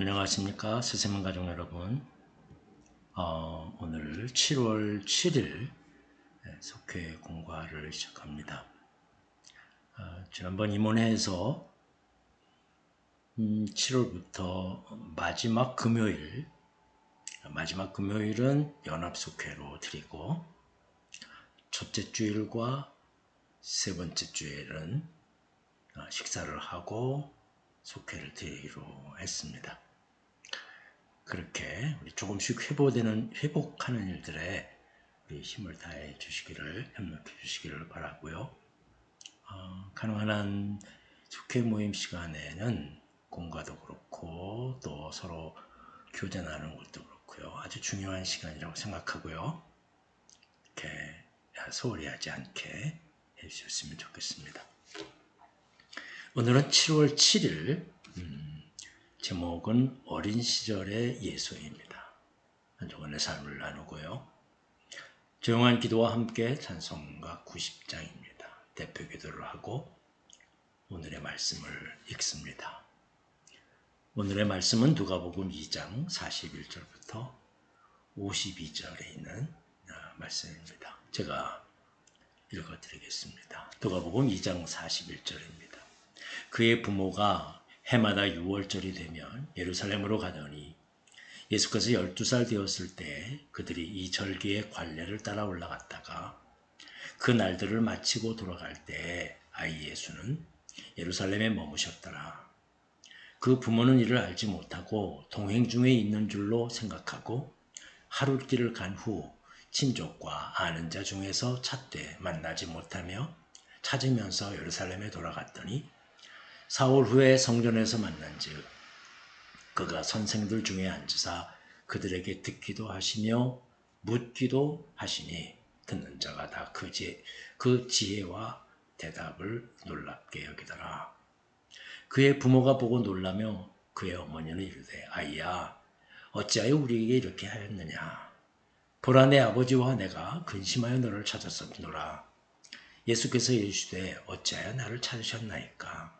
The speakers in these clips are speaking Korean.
안녕하십니까 스세문 가족 여러분 어, 오늘 7월 7일 속회 공과를 시작합니다 어, 지난번 임원회에서 음, 7월부터 마지막 금요일 마지막 금요일은 연합속회로 드리고 첫째 주일과 세 번째 주일은 어, 식사를 하고 속회를 드리기로 했습니다. 그렇게 우리 조금씩 회복되는 회복하는 일들에 우리 힘을 다해 주시기를 협력해 주시기를 바라고요. 어, 가능한 한 속회 모임 시간에는 공과도 그렇고 또 서로 교제 나누는 것도 그렇고요. 아주 중요한 시간이라고 생각하고요. 이렇게 소홀히 하지 않게 해주셨으면 좋겠습니다. 오늘은 7월 7일 음, 제목은 어린 시절의 예수입니다. 한 주간의 삶을 나누고요. 조용한 기도와 함께 찬송가 90장입니다. 대표 기도를 하고 오늘의 말씀을 읽습니다. 오늘의 말씀은 누가복음 2장 41절부터 52절에 있는 아, 말씀입니다. 제가 읽어드리겠습니다. 누가복음 2장 41절입니다. 그의 부모가 해마다 6월절이 되면 예루살렘으로 가더니 예수께서 12살 되었을 때 그들이 이 절기의 관례를 따라 올라갔다가 그 날들을 마치고 돌아갈 때 아이 예수는 예루살렘에 머무셨더라. 그 부모는 이를 알지 못하고 동행 중에 있는 줄로 생각하고 하룻길을 간 후 친족과 아는 자 중에서 찾되 만나지 못하며 찾으면서 예루살렘에 돌아갔더니 사흘 후에 성전에서 만난즉 그가 선생들 중에 앉으사 그들에게 듣기도 하시며 묻기도 하시니 듣는 자가 다 그 지혜, 그 지혜와 대답을 놀랍게 여기더라. 그의 부모가 보고 놀라며 그의 어머니는 이르되 아이야 어찌하여 우리에게 이렇게 하였느냐? 보라 내 아버지와 내가 근심하여 너를 찾았었노라. 예수께서 이르시되 어찌하여 나를 찾으셨나이까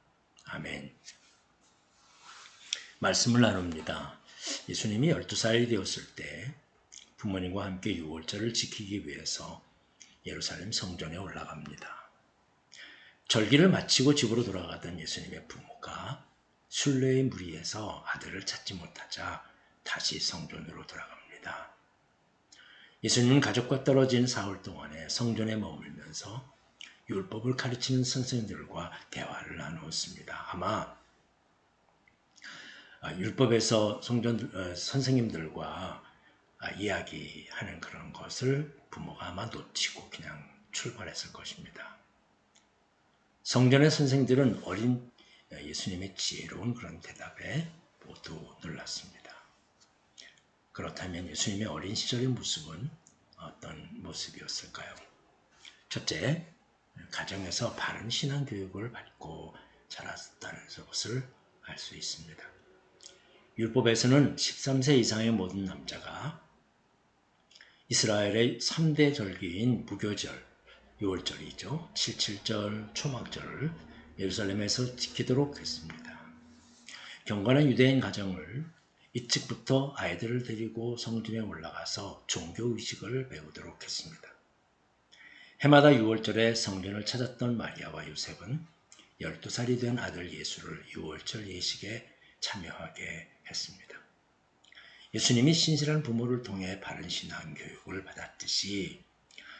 아멘. 말씀을 나눕니다. 예수님이 12살이 되었을 때 부모님과 함께 6월절을 지키기 위해서 예루살렘 성전에 올라갑니다. 절기를 마치고 집으로 돌아가던 예수님의 부모가 순례의 무리에서 아들을 찾지 못하자 다시 성전으로 돌아갑니다. 예수님은 가족과 떨어진 사흘 동안에 성전에 머물면서 율법을 가르치는 선생님들과 대화를 나누었습니다. 아마 아, 율법에서 성전 어, 선생님들과 아, 이야기하는 그런 것을 부모가 아마 놓치고 그냥 출발했을 것입니다. 성전의 선생들은 어린 예수님의 지혜로운 그런 대답에 모두 놀랐습니다. 그렇다면 예수님의 어린 시절의 모습은 어떤 모습이었을까요? 첫째, 가정에서 바른 신앙 교육을 받고 자랐다는 것을 알 수 있습니다. 율법에서는 13세 이상의 모든 남자가 이스라엘의 3대 절기인 무교절, 6월절이죠. 77절, 초막절을 예루살렘에서 지키도록 했습니다. 경건한 유대인 가정을 이측부터 아이들을 데리고 성전에 올라가서 종교 의식을 배우도록 했습니다. 해마다 6월절에 성전을 찾았던 마리아와 요셉은 12살이 된 아들 예수를 6월절 예식에 참여하게 했습니다. 예수님이 신실한 부모를 통해 바른 신앙 교육을 받았듯이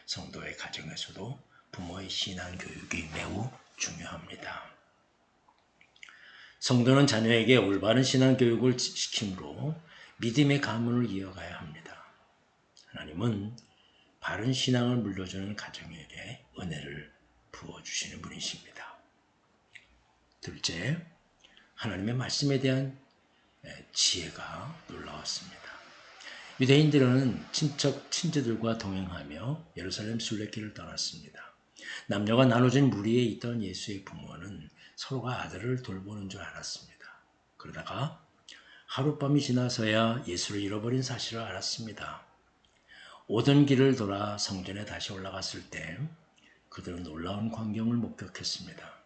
성도의 가정에서도 부모의 신앙 교육이 매우 중요합니다. 성도는 자녀에게 올바른 신앙 교육을 시킴으로 믿음의 가문을 이어가야 합니다. 하나님은 바른 신앙을 물려주는 가정에게 은혜를 부어주시는 분이십니다. 둘째, 하나님의 말씀에 대한 예, 지혜가 놀라웠습니다. 유대인들은 친척 친지들과 동행하며 예루살렘 순례길을 떠났습니다. 남녀가 나눠진 무리에 있던 예수의 부모는 서로가 아들을 돌보는 줄 알았습니다. 그러다가 하룻밤이 지나서야 예수를 잃어버린 사실을 알았습니다. 오던 길을 돌아 성전에 다시 올라갔을 때 그들은 놀라운 광경을 목격했습니다.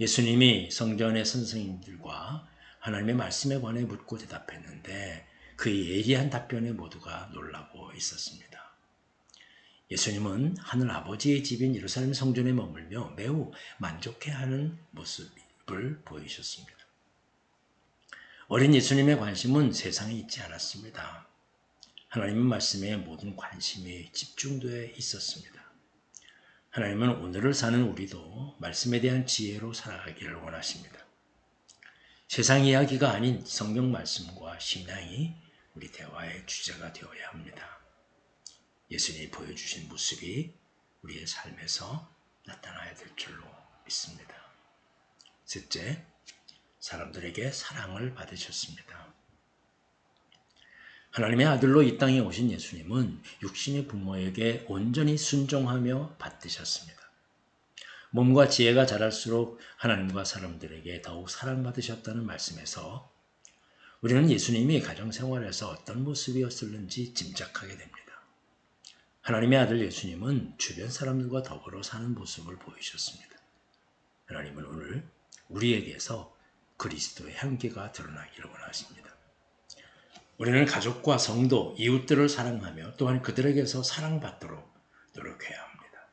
예수님이 성전의 선생님들과 하나님의 말씀에 관해 묻고 대답했는데 그의 예리한 답변에 모두가 놀라고 있었습니다. 예수님은 하늘 아버지의 집인 예루살렘 성전에 머물며 매우 만족해하는 모습을 보이셨습니다. 어린 예수님의 관심은 세상에 있지 않았습니다. 하나님의 말씀에 모든 관심이 집중되어 있었습니다. 하나님은 오늘을 사는 우리도 말씀에 대한 지혜로 살아가기를 원하십니다. 세상 이야기가 아닌 성경 말씀과 신앙이 우리 대화의 주제가 되어야 합니다. 예수님이 보여주신 모습이 우리의 삶에서 나타나야 될 줄로 믿습니다. 셋째, 사람들에게 사랑을 받으셨습니다. 하나님의 아들로 이 땅에 오신 예수님은 육신의 부모에게 온전히 순종하며 받드셨습니다. 몸과 지혜가 자랄수록 하나님과 사람들에게 더욱 사랑받으셨다는 말씀에서 우리는 예수님이 가정생활에서 어떤 모습이었을는지 짐작하게 됩니다. 하나님의 아들 예수님은 주변 사람들과 더불어 사는 모습을 보이셨습니다. 하나님은 오늘 우리에게서 그리스도의 향기가 드러나기를 원하십니다. 우리는 가족과 성도, 이웃들을 사랑하며 또한 그들에게서 사랑받도록 노력해야 합니다.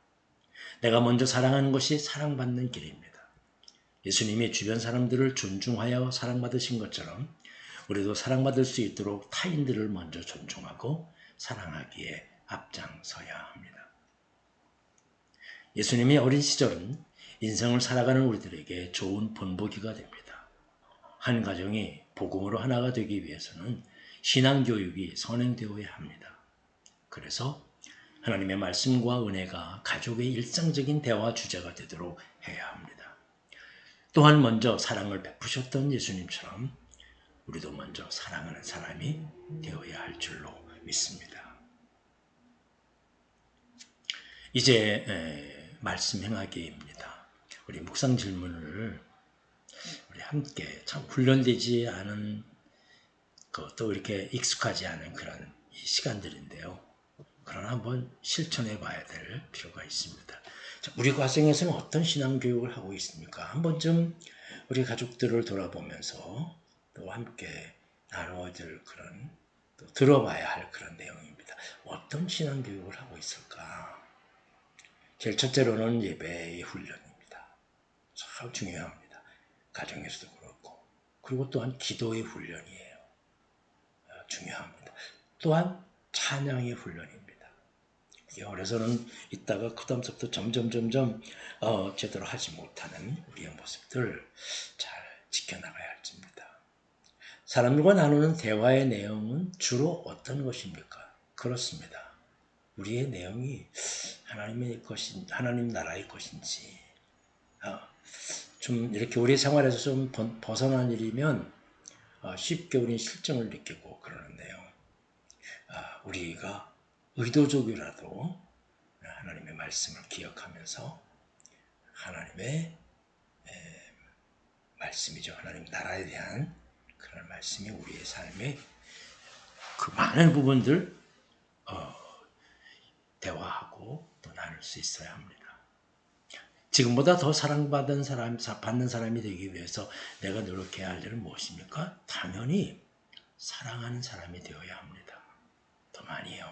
내가 먼저 사랑하는 것이 사랑받는 길입니다. 예수님이 주변 사람들을 존중하여 사랑받으신 것처럼 우리도 사랑받을 수 있도록 타인들을 먼저 존중하고 사랑하기에 앞장서야 합니다. 예수님이 어린 시절은 인생을 살아가는 우리들에게 좋은 본보기가 됩니다. 한 가정이 복음으로 하나가 되기 위해서는 신앙교육이 선행되어야 합니다. 그래서 하나님의 말씀과 은혜가 가족의 일상적인 대화 주제가 되도록 해야 합니다. 또한 먼저 사랑을 베푸셨던 예수님처럼 우리도 먼저 사랑하는 사람이 되어야 할 줄로 믿습니다. 이제 말씀 행하기입니다. 우리 묵상 질문을 우리 함께 참 훈련되지 않은 그또 이렇게 익숙하지 않은 그런 시간들인데요. 그러나 한번 실천해 봐야 될 필요가 있습니다. 자, 우리 과정에서는 어떤 신앙 교육을 하고 있습니까? 한 번쯤 우리 가족들을 돌아보면서 또 함께 나누어질 그런 또 들어봐야 할 그런 내용입니다. 어떤 신앙 교육을 하고 있을까? 제일 첫째로는 예배의 훈련입니다. 참 중요합니다. 가정에서도 그렇고. 그리고 또한 기도의 훈련이에요. 어, 중요합니다. 또한 찬양의 훈련입니다. 이게 어려서는 있다가 그 다음부터 점점 점점 어, 제대로 하지 못하는 우리의 모습들 잘 지켜나가야 할지입니다. 사람들과 나누는 대화의 내용은 주로 어떤 것입니까? 그렇습니다. 우리의 내용이 하나님의 것인 하나님 나라의 것인지 어, 좀 이렇게 우리 생활에서 좀 벗어난 일이면 어, 쉽게 우리는 실정을 느끼고 그러는데요. 아, 우리가 의도적이라도 하나님의 말씀을 기억하면서 하나님의 말씀이죠. 하나님 나라에 대한 그런 말씀이 우리의 삶의 그 많은 부분들 어, 대화하고 또 나눌 수 있어야 합니다. 지금보다 더 사랑받은 사람, 받는 사람이 되기 위해서 내가 노력해야 할 일은 무엇입니까? 당연히 사랑하는 사람이 되어야 합니다. 더 많이요.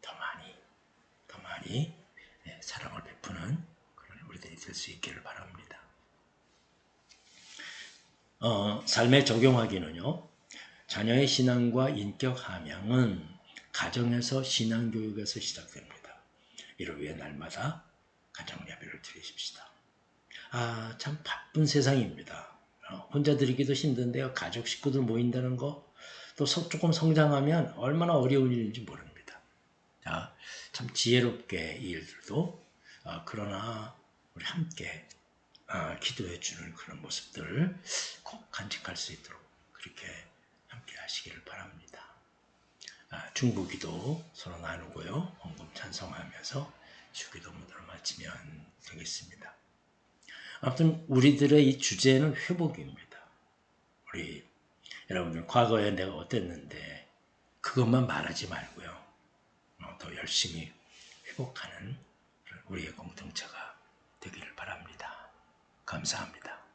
더 많이. 더 많이 네, 사랑을 베푸는 그런 우리들이 될 수 있기를 바랍니다. 어, 삶에 적용하기는요. 자녀의 신앙과 인격 함양은 가정에서 신앙 교육에서 시작됩니다. 이를 위해 날마다 가정 예배를 드리십시다. 아, 참 바쁜 세상입니다. 어, 혼자 드리기도 힘든데요. 가족 식구들 모인다는 거, 또 조금 성장하면 얼마나 어려운 일인지 모릅니다. 자, 참 지혜롭게 이 일들도, 어, 그러나 우리 함께 어, 기도해 주는 그런 모습들을 꼭 간직할 수 있도록 그렇게 함께 하시기를 바랍니다. 아, 중보기도 서로 나누고요. 헌금 찬송하면서 주기도 무대로 마치면 되겠습니다. 아무튼 우리들의 이 주제는 회복입니다. 우리 여러분들 과거에 내가 어땠는데 그것만 말하지 말고요. 어, 더 열심히 회복하는 우리의 공동체가 되기를 바랍니다. 감사합니다.